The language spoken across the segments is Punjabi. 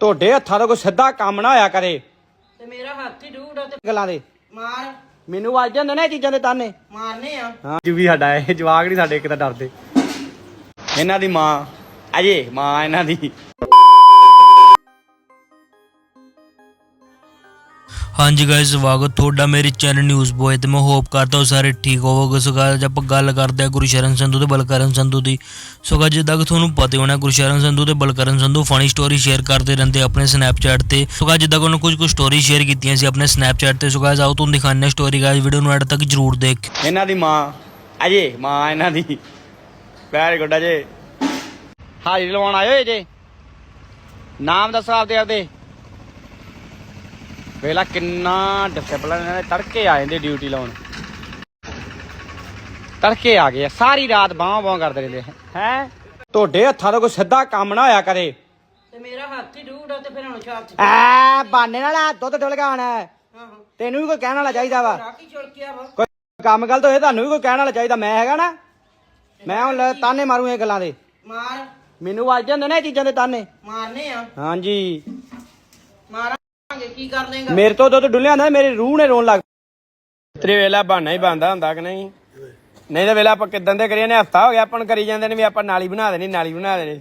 ਤੁਹਾਡੇ ਹੱਥਾਂ ਤੋਂ ਕੋਈ ਸਿੱਧਾ ਕੰਮ ਨਾ ਹੋਇਆ ਕਰੇ। ਤੇ ਮੇਰਾ ਹੱਥ ਹੀ ਡੂਡਾ ਤੇ ਗੱਲਾਂ ਦੇ। ਮਾਰ। ਮੈਨੂੰ ਵੱਜ ਜਾਂਦੇ ਨੇ ਇਹ ਚੀਜ਼ਾਂ ਦੇ ਤਾਨੇ। ਮਾਰਨੇ ਆ। ਹਾਂ। ਜੀ ਵੀ ਸਾਡਾ ਇਹ ਜਵਾਗ ਨਹੀਂ ਸਾਡੇ ਇੱਕ ਤਾਂ ਡਰਦੇ। ਇਹਨਾਂ ਦੀ ਮਾਂ ਅਜੇ ਮਾਂ ਇਹਨਾਂ ਦੀ। ਹਾਂਜੀ ਗਾਇਸ ਸਵਾਗਤ ਤੁਹਾਡਾ ਮੇਰੇ ਚੈਨਲ ਨਿਊਜ਼ ਬੋਏ ਤੇ ਮੈਂ ਹੋਪ ਕਰਦਾ ਹਾਂ ਸਾਰੇ ਠੀਕ ਹੋਵੋਗੇ। ਸੋ guys, ਆਪਾਂ ਗੱਲ ਕਰਦੇ ਹਾਂ ਗੁਰਸ਼ਰਨ ਸੰਧੂ ਤੇ ਬਲਕਰਨ ਸੰਧੂ ਦੀ। ਸੋ guys, ਜਿੱਦਾਂ ਕਿ ਤੁਹਾਨੂੰ ਪਤਾ ਹੋਣਾ ਗੁਰਸ਼ਰਨ ਸੰਧੂ ਤੇ Balkaran Sandhu funny story share ਕਰਦੇ ਰਹਿੰਦੇ ਆਪਣੇ ਸਨੈਪਚੈਟ ਤੇ। ਸੋ guys, ਜਿੱਦਾਂ ਕਿ ਉਹਨਾਂ ਕੁਝ ਕੁ ਸਟੋਰੀ ਸ਼ੇਅਰ ਕੀਤੀਆਂ ਸੀ ਆਪਣੇ ਸਨੈਪਚੈਟ ਤੇ। ਸੋ guys, ਆਓ ਤੁਹਾਨੂੰ ਦਿਖਾਉਂਦੇ ਹਾਂ ਸਟੋਰੀ ਗਾਇਸ ਵੀਡੀਓ ਨੂੰ ਐਡ ਤੱਕ ਜਰੂਰ ਦੇਖ। ਇਹਨਾਂ ਦੀ ਮਾਂ ਅਜੇ ਮਾਂ ਇਹਨਾਂ ਦੀ। ਵੈਰੀ ਗੁੱਡ ਅਜੇ। ਹਾਜ਼ਰੀ ਲਵਾਉਣ ਆਏ ਹੋਏ ਜੇ। ਨਾਮ ਦੱਸੋ ਆਪਦੇ ਆਪਦੇ। ਵੇਲਾ ਕਿੰਨਾ ਡਿਸਪਲਿਨ ਇਹਨਾਂ ਦੇ ਤੜਕੇ ਆ ਜਾਂਦੇ ਡਿਊਟੀ ਲਾਉਣ। ਤੜਕੇ ਆ ਗਏ ਆ, ਸਾਰੀ ਰਾਤ ਬਾਹਾਂ ਬਾਹਾਂ ਕਰਦੇ ਰਹਿੰਦੇ ਹੈ? ਤੁਹਾਡੇ ਹੱਥਾਂ ਤੋਂ ਕੋਈ ਸਿੱਧਾ ਕੰਮ ਨਾ ਹੋਇਆ ਕਰੇ। ਤੇ ਮੇਰਾ ਹੱਥ ਹੀ ਡੂਡਾ ਤੇ ਫਿਰ ਹੁਣ ਛਾਪ ਐ ਬਾਨੇ ਨਾਲ ਆ, ਦੁੱਧ ਡੁੱਲ ਗਿਆ ਹੁਣ ਆਹੋ। ਤੈਨੂੰ ਵੀ ਕੋਈ ਕਹਿਣ ਵਾਲਾ ਚਾਹੀਦਾ ਵਾ। ਰਾਕੀ ਚੁਲਕਿਆ ਵਾ। ਕੋਈ ਕੰਮ ਗਲਤ ਹੋਏ ਤੁਹਾਨੂੰ ਵੀ ਕੋਈ ਕਹਿਣ ਵਾਲਾ ਚਾਹੀਦਾ। ਮੈਂ ਹੈਗਾ ਨਾ। ਮੈਂ ਹੁਣ ਲੈ ਤਾਨੇ ਮਾਰੂ ਇਹ ਗੱਲਾਂ ਦੇ। ਮਾਰ। ਮੈਨੂੰ ਵੱਜ ਜਾਂਦੇ ਨੇ ਇਹ ਚੀਜ਼ਾਂ ਦੇ ਤਾਨੇ। ਮਾਰਨੇ ਆ। ਹਾਂਜੀ। ਕੀ ਕਰ ਲੇਗਾ ਮੇਰੇ ਤੋਂ ਦੁੱਧ ਡੁੱਲਿਆ ਹੁੰਦਾ, ਮੇਰੀ ਰੂਹ ਨੇ ਰੋਣ ਲੱਗ ਤੇਰੇ ਵੇਲਾ ਬਹਾਨਾ ਹੀ ਬੰਦਾ ਹੁੰਦਾ ਕਿ ਨਹੀਂ? ਨਹੀਂ ਤਾਂ ਵੇਲਾ ਆਪਾਂ ਕਿਦਾਂ ਦੇ ਕਰੀਏ ਨੇ ਹਫਤਾ ਹੋ ਗਿਆ ਆਪਾਂ ਨੂੰ ਕਰੀ ਜਾਂਦੇ ਨੇ ਵੀ ਆਪਾਂ ਨਾਲੀ ਬਣਾ ਦੇਣੀ, ਨਾਲੀ ਬਣਾ ਦੇਣੀ।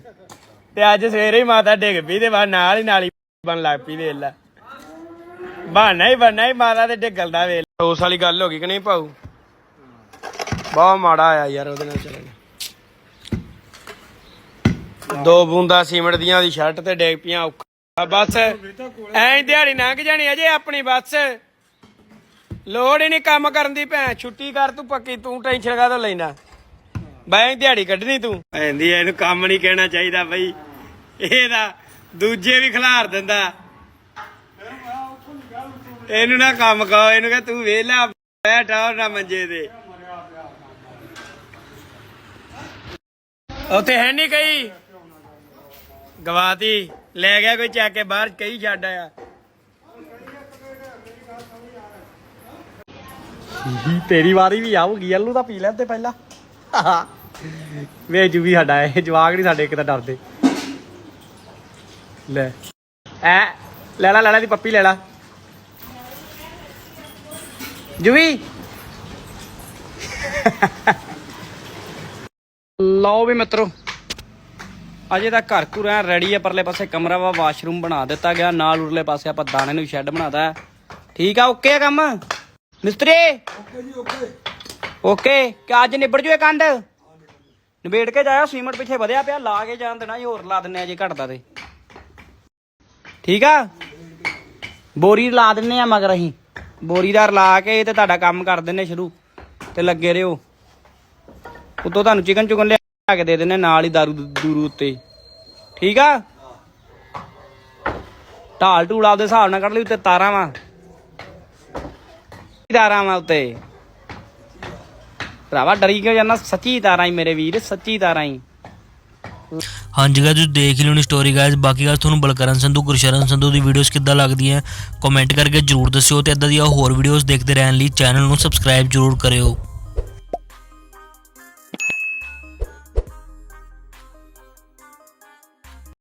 ਤੇ ਅੱਜ ਸਵੇਰੇ ਹੀ ਮਾਤਾ ਡਿੱਗ ਪਈ ਤੇ ਬਾਅਦ ਨਾਲ ਹੀ ਨਾਲੀ ਬਣ ਲੱਗ ਪਈ ਵੇਲਾ। ਬਹਾਨਾ ਹੀ ਬਹਾਨਾ ਹੀ ਮਾਤਾ ਤੇ ਡਿੱਗਲਦਾ ਵੇਲ। ਉਸ ਵਾਲੀ ਗੱਲ ਹੋ ਗਈ ਕਿ ਨਹੀਂ ਭਾਊ? ਬਹੁਤ ਮਾੜਾ ਆਇਆ ਯਾਰ ਉਹਦੇ ਨਾਲ ਚੱਲ ਦੋ ਬੂੰਦਾ ਸੀਮਟ ਦੀਆਂ ਦੀ ਸ਼ਰਟ ਤੇ ਡਿੱਗ ਪਈਆਂ, ਔਖਾ ਬਸ। ਐਂ ਦਿਹਾੜੀ ਲੰਘ ਜਾਣੀ ਅਜੇ ਆਪਣੀ ਬਸ। ਲੋੜ ਹੀ ਨਹੀਂ ਕੰਮ ਕਰਨ ਦੀ ਭੈਣ ਛੁੱਟੀ ਕਰ ਤੂੰ ਪੱਕੀ ਤੂੰ ਟੈਨਸ਼ਨ ਕਾਹਦੋਂ ਲੈਣਾ ਬੈਂ ਦਿਹਾੜੀ ਕੱਢਣੀ ਤੂੰ। ਐਂਦੀ ਇਹਨੂੰ ਕੰਮ ਨਹੀਂ ਕਹਿਣਾ ਚਾਹੀਦਾ ਬਈ। ਇਹਦਾ ਦੂਜੇ ਵੀ ਖਿਲਾਰ ਦਿੰਦਾ। ਇਹਨੂੰ ਨਾ ਕੰਮ ਕਹੋ ਇਹਨੂੰ ਕਹ ਤੂੰ ਵੇਲਾ ਬੈਠਾ ਨਾ ਮੰਜੇ ਤੇ। ਉੱਥੇ ਹੈ ਨਹੀਂ ਕਈ ਗਵਾਤੀ। ਲੈ ਗਿਆ ਕੋਈ ਚੱਕ ਕੇ ਬਾਹਰ, ਕਈ ਛੱਡ ਆਇਆ। ਤੇਰੀ ਵਾਰੀ ਵੀ ਆਊਗੀ, ਅੱਲੂ ਤਾਂ ਪੀ ਲੈਂਦੇ ਪਹਿਲਾਂ। ਵੇ ਜੂ ਵੀ ਸਾਡਾ ਇਹ ਜਵਾਗ ਨਹੀਂ ਸਾਡੇ, ਇੱਕ ਤਾਂ ਡਰਦੇ। ਲੈ। ਐ, ਲੈ ਲੈ ਲੈ ਲੈ ਦੀ ਪੱਪੀ ਲੈ ਲੈ। ਜੁਵੀ। ਲਓ ਵੀ ਮਿੱਤਰੋ ਅਜੇ ਤਾਂ ਘਰ ਘੁਰ ਐ ਰੈਡੀ ਆ ਪਰਲੇ ਪਾਸੇ ਕਮਰਾ ਵਾ ਵਾਸ਼ਰੂਮ ਬਣਾ ਦਿੱਤਾ ਗਿਆ ਨਾਲ ਉਰਲੇ ਪਾਸੇ ਆਪਾਂ ਦਾਣੇ ਨੂੰ ਸ਼ੈੱਡ ਬਣਾਤਾ ਹੈ। ਠੀਕ ਆ ਓਕੇ ਆ ਕੰਮ? ਮਿਸਤਰੀ? ਓਕੇ ਜੀ ਓਕੇ ਓਕੇ ਕਿ ਅੱਜ ਨਿਬੜ ਜੂਏ ਕੰਡ ਨਿਬੇੜ ਕੇ ਜਾਇਆ ਸੀਮਟ ਪਿੱਛੇ ਵਧਿਆ ਪਿਆ ਲਾ ਕੇ ਜਾਣ ਦੇਣਾ ਜੀ ਹੋਰ ਲਾ ਦਿੰਨੇ ਆ ਜੇ ਘਟਦਾ ਤੇ। ਠੀਕ ਆ? ਬੋਰੀ ਲਾ ਦਿੰਨੇ ਆ ਮਗਰ ਅਸੀਂ। ਬੋਰੀਦਾਰ ਲਾ ਕੇ ਤੇ ਤੁਹਾਡਾ ਕੰਮ ਕਰ ਦਿੰਨੇ ਸ਼ੁਰੂ। ਤੇ ਲੱਗੇ ਰਿਓ ਉਤੋਂ ਤੁਹਾਨੂੰ ਚਿਕਨ ਚੁਕਨ ਲਿਆ ਕੇ ਦੇ ਦਿੰਨੇ ਨਾਲ ਹੀ ਦਾਰੂ, ਦੂਰੂ ਉੱਤੇ। ਠੀਕ ਆ? ਢਾਲ ਢੂਲ ਆਪਦੇ ਹਿਸਾਬ ਨਾਲ ਕੱਢ ਲਈ ਉੱਤੇ ਤਾਰਾਂ ਵਾ। ਤਾਰਾਂ ਵਾ ਉੱਤੇ। ਭਰਾਵਾ, ਡਰੀ ਕਿਉਂ ਜਾਂਦਾ? ਸੱਚੀ ਤਾਰਾਂ ਹੀ ਮੇਰੇ ਵੀਰ, ਸੱਚੀ ਤਾਰਾਂ ਹੀ ਹਾਂਜੀ ਗਾਇਸ ਤੁਸੀਂ ਦੇਖ ਲਿਓ ਨੀ ਸਟੋਰੀ ਗਾਇਸ ਬਾਕੀ ਗੱਲ ਤੁਹਾਨੂੰ ਬਲਕਰਨ ਸੰਧੂ, ਗੁਰਸ਼ਰਨ ਸੰਧੂ ਦੀ ਵੀਡੀਓਜ਼ ਕਿੱਦਾਂ ਲੱਗਦੀਆਂ ਕਮੈਂਟ ਕਰਕੇ ਜਰੂਰ ਦੱਸਿਓ ਤੇ ਇਦਾਂ ਦੀਆਂ ਹੋਰ ਵੀਡੀਓਜ਼ ਦੇਖਦੇ ਰਹਿਣ ਲਈ ਚੈਨਲ ਨੂੰ ਸਬਸਕ੍ਰਾਈਬ ਜਰੂਰ ਕਰਿਓ।